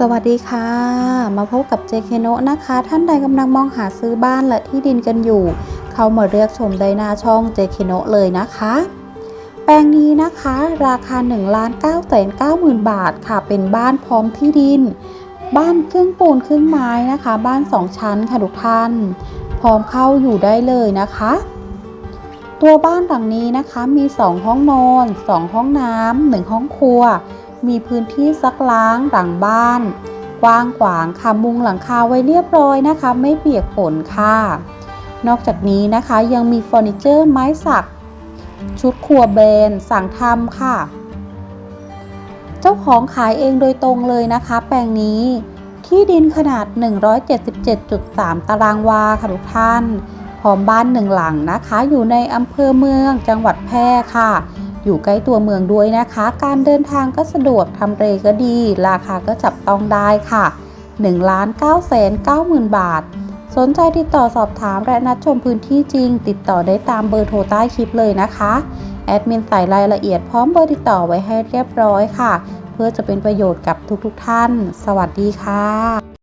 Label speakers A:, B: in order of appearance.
A: สวัสดีค่ะ มาพบกับเจเคโนะนะคะ ท่านใดกำลังมองหาซื้อบ้านและที่ดินกันอยู่ เข้ามาเลือกชมได้หน้าช่องเจเคโนะเลยนะคะ แปลงนี้นะคะราคา1 9 9 9 0 0 0 บาทค่ะ เป็นบ้านพร้อมที่ดิน บ้านครึ่งปูนครึ่งไม้นะคะ บ้าน 2 ชั้นค่ะทุกท่าน พร้อมเข้าอยู่ได้เลยนะคะ ตัวบ้านหลังนี้นะคะมี 2 ห้องนอน 2 ห้องน้ำ1ห้องครัว มีพื้นที่ซักล้างหลังบ้าน กว้างขวางค่ะมุงหลังคาไว้เรียบร้อยนะคะ ไม่เปียกฝนค่ะ นอกจากนี้นะคะยังมีเฟอร์นิเจอร์ไม้สัก ชุดครัวเบนสั่งทำค่ะ เจ้าของขายเองโดยตรงเลยนะคะ แปลงนี้ที่ดินขนาด 177.3 ตารางวาค่ะทุกท่านพร้อมบ้านหนึ่งหลังนะคะ อยู่ในอำเภอเมืองจังหวัดแพร่ค่ะ อยู่ใกล้ตัวเมืองด้วยนะคะ การเดินทางก็สะดวกทำเลก็ดี ราคาก็จับต้องได้ค่ะ1ล้าน9 9 0 0 0 0 บาท สนใจติดต่อสอบถามและนัดชมพื้นที่จริง ติดต่อได้ตามเบอร์โทรใต้คลิปเลยนะคะ แอดมินใส่รายละเอียดพร้อมเบอร์ติดต่อไว้ให้เรียบร้อยค่ะ เพื่อจะเป็นประโยชน์กับทุกๆทท่าน สวัสดีค่ะ